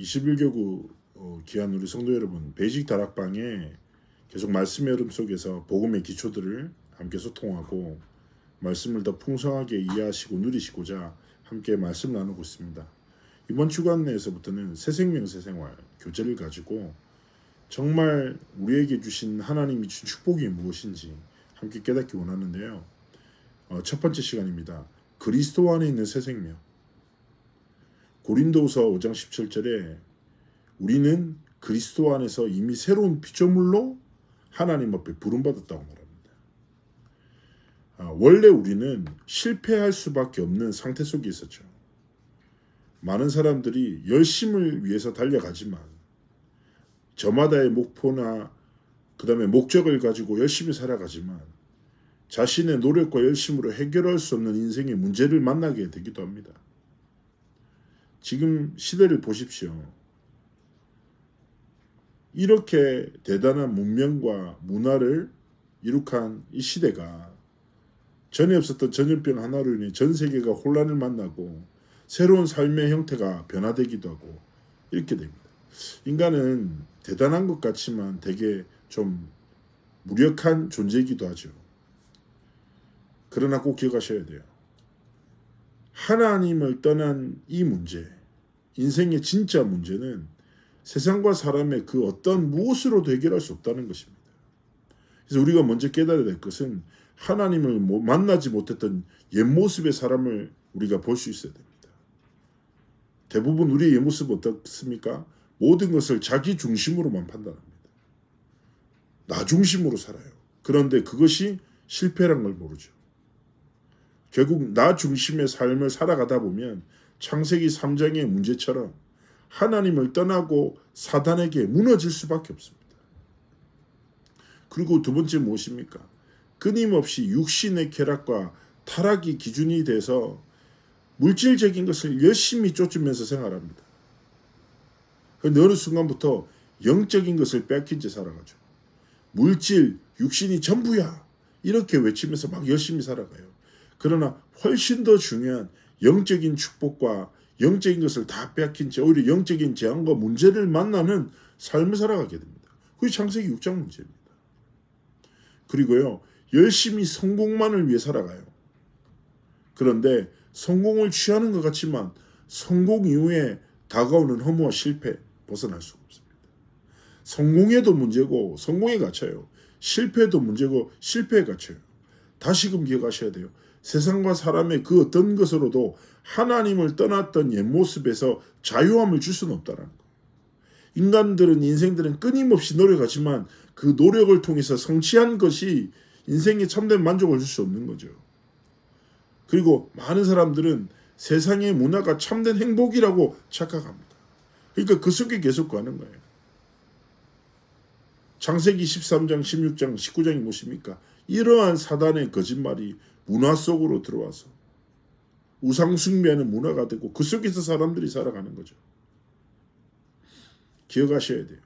21교구 어, 귀한 우리 성도 여러분 베이직 다락방에 계속 말씀의 흐름 속에서 복음의 기초들을 함께 소통하고 말씀을 더 풍성하게 이해하시고 누리시고자 함께 말씀 나누고 있습니다. 이번 주간 내에서부터는 새 생명 새 생활 교제를 가지고 정말 우리에게 주신 하나님이 주신 축복이 무엇인지 함께 깨닫기 원하는데요. 어, 첫 번째 시간입니다. 그리스도 안에 있는 새 생명. 고린도후서 5장 17절에 우리는 그리스도 안에서 이미 새로운 피조물로 하나님 앞에 부름받았다고 말합니다. 아, 원래 우리는 실패할 수밖에 없는 상태 속에 있었죠. 많은 사람들이 열심을 위해서 달려가지만 저마다의 목표나 그 다음에 목적을 가지고 열심히 살아가지만 자신의 노력과 열심으로 해결할 수 없는 인생의 문제를 만나게 되기도 합니다. 지금 시대를 보십시오. 이렇게 대단한 문명과 문화를 이룩한 이 시대가 전에 없었던 전염병 하나로 인해 전 세계가 혼란을 만나고 새로운 삶의 형태가 변화되기도 하고 이렇게 됩니다. 인간은 대단한 것 같지만 되게 좀 무력한 존재이기도 하죠. 그러나 꼭 기억하셔야 돼요. 하나님을 떠난 이 문제, 인생의 진짜 문제는 세상과 사람의 그 어떤 무엇으로도 해결할 수 없다는 것입니다. 그래서 우리가 먼저 깨달아야 될 것은 하나님을 뭐 만나지 못했던 옛 모습의 사람을 우리가 볼 수 있어야 됩니다. 대부분 우리의 옛 모습 어떻습니까? 모든 것을 자기 중심으로만 판단합니다. 나 중심으로 살아요. 그런데 그것이 실패란 걸 모르죠. 결국 나 중심의 삶을 살아가다 보면 창세기 3장의 문제처럼 하나님을 떠나고 사단에게 무너질 수밖에 없습니다. 그리고 두 번째 무엇입니까? 끊임없이 육신의 쾌락과 타락이 기준이 돼서 물질적인 것을 열심히 쫓으면서 생활합니다. 그런데 어느 순간부터 영적인 것을 뺏긴 채 살아가죠. 물질, 육신이 전부야. 이렇게 외치면서 막 열심히 살아가요. 그러나 훨씬 더 중요한 영적인 축복과 영적인 것을 다 빼앗긴 채 오히려 영적인 재앙과 문제를 만나는 삶을 살아가게 됩니다. 그게 창세기 6장 문제입니다. 그리고요, 열심히 성공만을 위해 살아가요. 그런데 성공을 취하는 것 같지만 성공 이후에 다가오는 허무와 실패 벗어날 수가 없습니다. 성공에도 문제고 성공에 갇혀요. 실패도 문제고 실패에 갇혀요. 다시금 기억하셔야 돼요. 세상과 사람의 그 어떤 것으로도 하나님을 떠났던 옛 모습에서 자유함을 줄 수는 없다는 거. 인간들은 인생들은 끊임없이 노력하지만 그 노력을 통해서 성취한 것이 인생에 참된 만족을 줄 수 없는 거죠. 그리고 많은 사람들은 세상의 문화가 참된 행복이라고 착각합니다. 그러니까 그 속에 계속 가는 거예요. 창세기 13장, 16장, 19장이 무엇입니까? 이러한 사단의 거짓말이 문화 속으로 들어와서 우상 숭배하는 문화가 되고 그 속에서 사람들이 살아가는 거죠. 기억하셔야 돼요.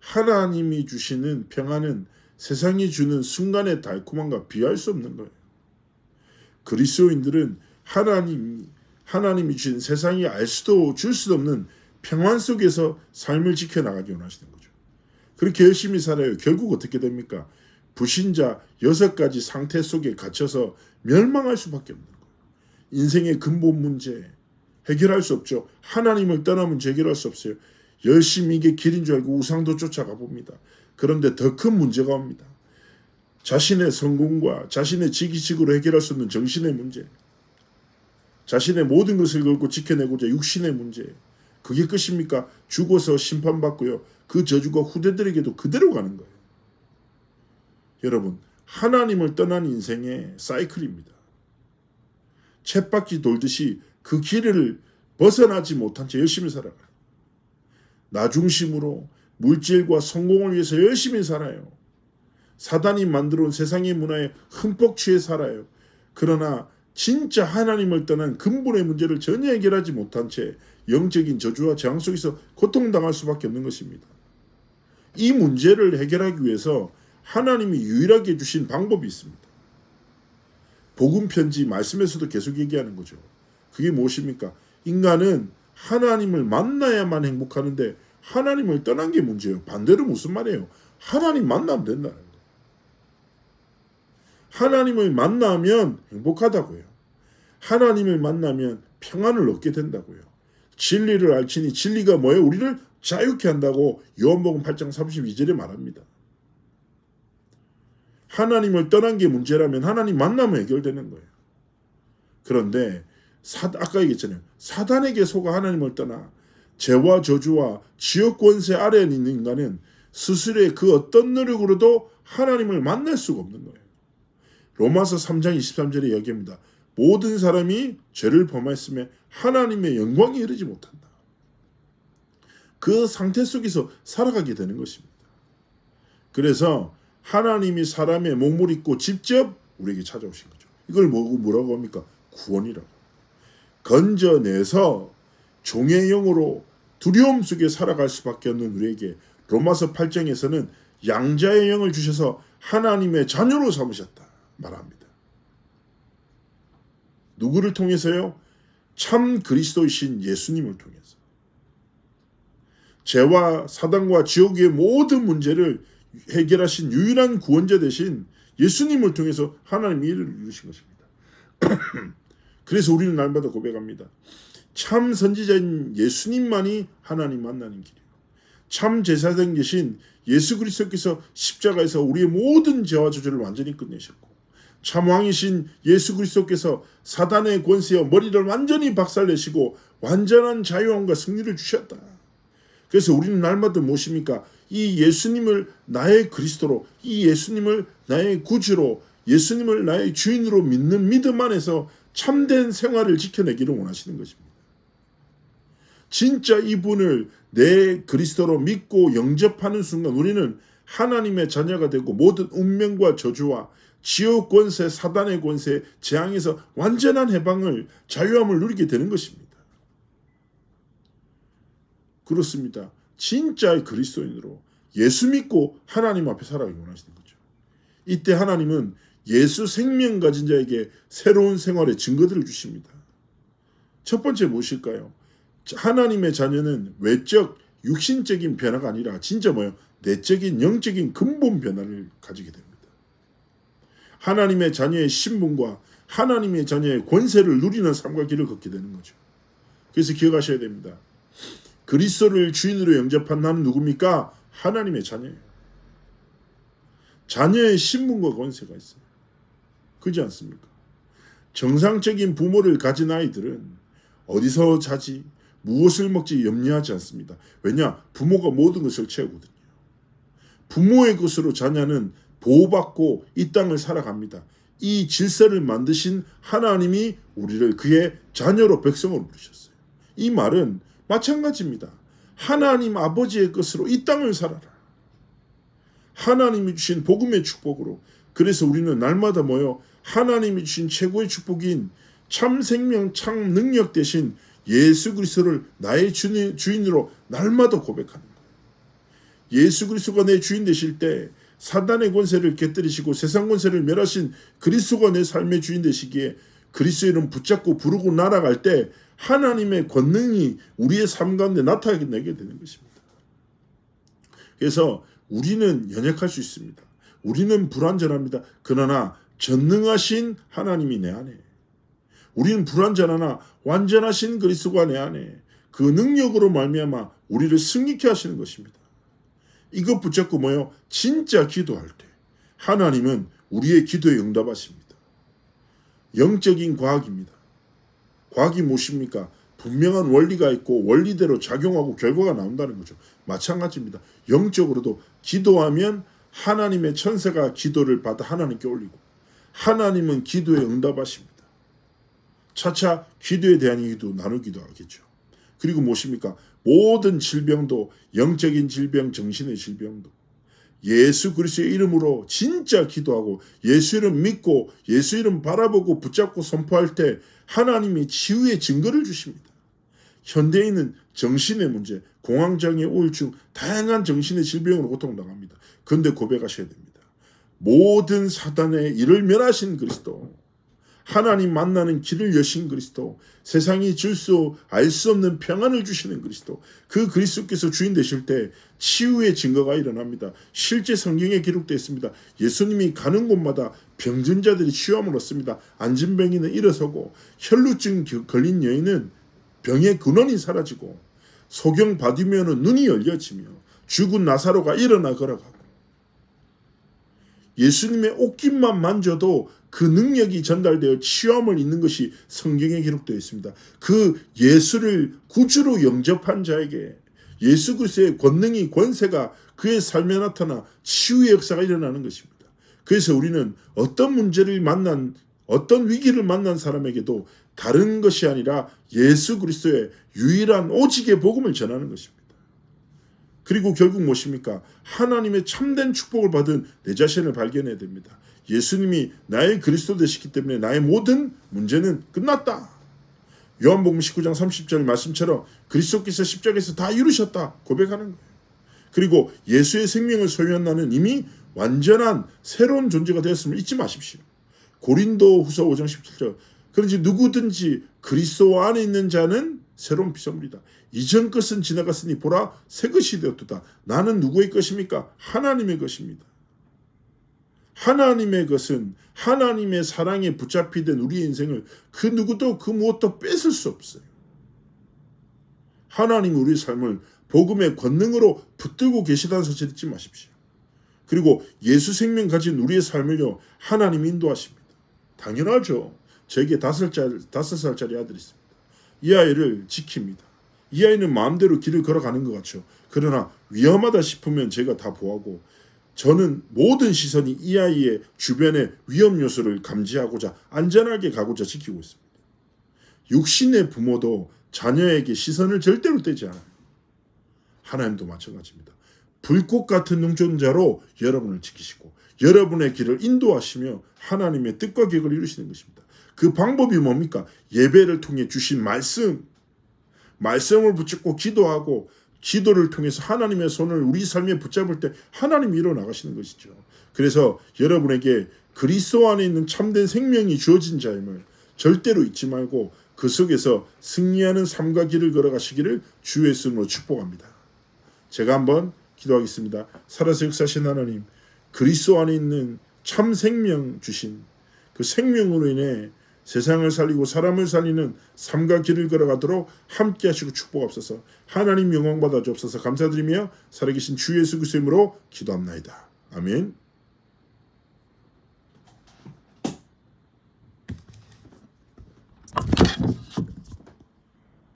하나님이 주시는 평안은 세상이 주는 순간의 달콤함과 비할 수 없는 거예요. 그리스도인들은 하나님 하나님이 주신 세상이 알 수도 줄 수도 없는 평안 속에서 삶을 지켜 나가기 원하시는 거죠. 그렇게 열심히 살아요. 결국 어떻게 됩니까? 불신자 여섯 가지 상태 속에 갇혀서 멸망할 수밖에 없는 거예요. 인생의 근본 문제 해결할 수 없죠. 하나님을 떠나면 해결할 수 없어요. 열심히 이게 길인 줄 알고 우상도 쫓아가 봅니다. 그런데 더 큰 문제가 옵니다. 자신의 성공과 자신의 지기식으로 해결할 수 없는 정신의 문제, 자신의 모든 것을 걸고 지켜내고자 육신의 문제, 그게 끝입니까? 죽어서 심판받고요. 그 저주가 후대들에게도 그대로 가는 거예요. 여러분, 하나님을 떠난 인생의 사이클입니다. 쳇바퀴 돌듯이 그 길을 벗어나지 못한 채 열심히 살아가요. 나 중심으로 물질과 성공을 위해서 열심히 살아요. 사단이 만들어 온 세상의 문화에 흠뻑 취해 살아요. 그러나 진짜 하나님을 떠난 근본의 문제를 전혀 해결하지 못한 채 영적인 저주와 재앙 속에서 고통당할 수밖에 없는 것입니다. 이 문제를 해결하기 위해서 하나님이 유일하게 주신 방법이 있습니다. 복음 편지 말씀에서도 계속 얘기하는 거죠. 그게 무엇입니까? 인간은 하나님을 만나야만 행복하는데 하나님을 떠난 게 문제예요. 반대로 무슨 말이에요? 하나님 만나면 된다는 거예요. 하나님을 만나면 행복하다고요. 하나님을 만나면 평안을 얻게 된다고요. 진리를 알지니 진리가 뭐예요? 우리를 자유케 한다고 요한복음 8장 32절에 말합니다. 하나님을 떠난 게 문제라면 하나님 만나면 해결되는 거예요. 그런데 사, 아까 얘기했잖아요. 사단에게 속아 하나님을 떠나 죄와 저주와 지역 권세 아래에 있는 인간은 스스로의 그 어떤 노력으로도 하나님을 만날 수가 없는 거예요. 로마서 3장 23절에 이야기합니다. 모든 사람이 죄를 범하였음에 하나님의 영광에 이르지 못한다. 그 상태 속에서 살아가게 되는 것입니다. 그래서 하나님이 사람의 몸을 입고 직접 우리에게 찾아오신 거죠. 이걸 뭐, 뭐라고 합니까? 구원이라고. 건져내서 종의 영으로 두려움 속에 살아갈 수밖에 없는 우리에게 로마서 8장에서는 양자의 영을 주셔서 하나님의 자녀로 삼으셨다 말합니다. 누구를 통해서요? 참 그리스도이신 예수님을 통해서. 죄와 사단과 지옥의 모든 문제를 해결하신 유일한 구원자 대신 예수님을 통해서 하나님이 일을 이루신 것입니다. 그래서 우리는 날마다 고백합니다. 참 선지자인 예수님만이 하나님 만나는 길이에요. 참 제사장 계신 예수 그리스도께서 십자가에서 우리의 모든 죄와 저주를 완전히 끝내셨고 참 왕이신 예수 그리스도께서 사단의 권세와 머리를 완전히 박살내시고 완전한 자유함과 승리를 주셨다. 그래서 우리는 날마다 무엇입니까? 이 예수님을 나의 그리스도로, 이 예수님을 나의 구주로, 예수님을 나의 주인으로 믿는 믿음 안에서 참된 생활을 지켜내기를 원하시는 것입니다. 진짜 이분을 내 그리스도로 믿고 영접하는 순간 우리는 하나님의 자녀가 되고 모든 운명과 저주와 지옥 권세, 사단의 권세, 재앙에서 완전한 해방을 자유함을 누리게 되는 것입니다. 그렇습니다. 진짜의 그리스도인으로 예수 믿고 하나님 앞에 살아가기 원하시는 거죠. 이때 하나님은 예수 생명 가진 자에게 새로운 생활의 증거들을 주십니다. 첫 번째 무엇일까요? 하나님의 자녀는 외적 육신적인 변화가 아니라 진짜 뭐예요? 내적인 영적인 근본 변화를 가지게 됩니다. 하나님의 자녀의 신분과 하나님의 자녀의 권세를 누리는 삶과 길을 걷게 되는 거죠. 그래서 기억하셔야 됩니다. 그리스도를 주인으로 영접한 나는 누굽니까? 하나님의 자녀예요. 자녀의 신분과 권세가 있어요. 그렇지 않습니까? 정상적인 부모를 가진 아이들은 어디서 자지, 무엇을 먹지 염려하지 않습니다. 왜냐? 부모가 모든 것을 채우거든요. 부모의 것으로 자녀는 보호받고 이 땅을 살아갑니다. 이 질서를 만드신 하나님이 우리를 그의 자녀로 백성으로 부르셨어요. 이 말은 마찬가지입니다. 하나님 아버지의 것으로 이 땅을 살아라. 하나님이 주신 복음의 축복으로 그래서 우리는 날마다 모여 하나님이 주신 최고의 축복인 참 생명 참 능력 대신 예수 그리스도를 나의 주인으로 날마다 고백하는 거예요. 예수 그리스도가 내 주인 되실 때 사단의 권세를 깨뜨리시고 세상 권세를 멸하신 그리스도가 내 삶의 주인 되시기에 그리스도의 이름 붙잡고 부르고 날아갈 때 하나님의 권능이 우리의 삶 가운데 나타나게 되는 것입니다. 그래서 우리는 연약할 수 있습니다. 우리는 불완전합니다. 그러나 전능하신 하나님이 내 안에 우리는 불완전하나 완전하신 그리스도가 내 안에 그 능력으로 말미암아 우리를 승리케 하시는 것입니다. 이것 붙잡고 뭐요? 진짜 기도할 때 하나님은 우리의 기도에 응답하십니다. 영적인 과학입니다. 과학이 무엇입니까? 분명한 원리가 있고 원리대로 작용하고 결과가 나온다는 거죠. 마찬가지입니다. 영적으로도 기도하면 하나님의 천사가 기도를 받아 하나님께 올리고 하나님은 기도에 응답하십니다. 차차 기도에 대한 얘기도 나누기도 하겠죠. 그리고 무엇입니까? 모든 질병도 영적인 질병, 정신의 질병도 예수 그리스도의 이름으로 진짜 기도하고 예수 이름 믿고 예수 이름 바라보고 붙잡고 선포할 때 하나님이 치유의 증거를 주십니다. 현대인은 정신의 문제, 공황장애, 우울증, 다양한 정신의 질병으로 고통당합니다. 그런데 고백하셔야 됩니다. 모든 사단의 일을 멸하신 그리스도, 하나님 만나는 길을 여신 그리스도, 세상이 줄 수 알 수 없는 평안을 주시는 그리스도, 그 그리스도께서 주인 되실 때 치유의 증거가 일어납니다. 실제 성경에 기록되어 있습니다. 예수님이 가는 곳마다 병든 자들이 치유함을 얻습니다. 안진병이는 일어서고 혈루증 겨- 걸린 여인은 병의 근원이 사라지고 소경 받으면 눈이 열려지며 죽은 나사로가 일어나 걸어가고 예수님의 옷깃만 만져도 그 능력이 전달되어 치유함을 입는 것이 성경에 기록되어 있습니다. 그 예수를 구주로 영접한 자에게 예수 그리스도의 권능이 권세가 그의 삶에 나타나 치유의 역사가 일어나는 것입니다. 그래서 우리는 어떤 문제를 만난 어떤 위기를 만난 사람에게도 다른 것이 아니라 예수 그리스도의 유일한 오직의 복음을 전하는 것입니다. 그리고 결국 무엇입니까? 하나님의 참된 축복을 받은 내 자신을 발견해야 됩니다. 예수님이 나의 그리스도 되시기 때문에 나의 모든 문제는 끝났다. 요한복음 19장 30절 말씀처럼 그리스도께서 십자가에서 다 이루셨다 고백하는 거예요. 그리고 예수의 생명을 소유한 나는 이미 완전한 새로운 존재가 되었음을 잊지 마십시오. 고린도 후서 5장 17절 그런지 누구든지 그리스도 안에 있는 자는 새로운 피조물이다. 이전 것은 지나갔으니 보라 새 것이 되었도다. 나는 누구의 것입니까? 하나님의 것입니다. 하나님의 것은 하나님의 사랑에 붙잡히던 우리의 인생을 그 누구도 그 무엇도 뺏을 수 없어요. 하나님 우리의 삶을 복음의 권능으로 붙들고 계시다는 사실 잊지 마십시오. 그리고 예수 생명 가진 우리의 삶을요 하나님이 인도하십니다. 당연하죠. 저에게 다섯 살 다섯 살짜리 아들이 있습니다. 이 아이를 지킵니다. 이 아이는 마음대로 길을 걸어가는 것 같죠. 그러나 위험하다 싶으면 제가 다 보하고 저는 모든 시선이 이 아이의 주변의 위험 요소를 감지하고자 안전하게 가고자 지키고 있습니다. 육신의 부모도 자녀에게 시선을 절대로 떼지 않아요. 하나님도 마찬가지입니다. 불꽃 같은 능존자로 여러분을 지키시고 여러분의 길을 인도하시며 하나님의 뜻과 계획을 이루시는 것입니다. 그 방법이 뭡니까? 예배를 통해 주신 말씀, 말씀을 붙잡고 기도하고 기도를 통해서 하나님의 손을 우리 삶에 붙잡을 때 하나님이 일어 나가시는 것이죠. 그래서 여러분에게 그리스도 안에 있는 참된 생명이 주어진 자임을 절대로 잊지 말고 그 속에서 승리하는 삶과 길을 걸어가시기를 주의 이름으로 축복합니다. 제가 한번 기도하겠습니다. 살아서 역사하신 하나님, 그리스도 안에 있는 참 생명 주신 그 생명으로 인해 세상을 살리고 사람을 살리는 삶과 길을 걸어가도록 함께 하시고 축복하옵소서. 하나님 영광 받아 주옵소서. 감사드리며 살아계신 주 예수 그리스도 이름으로 기도합나이다. 아멘.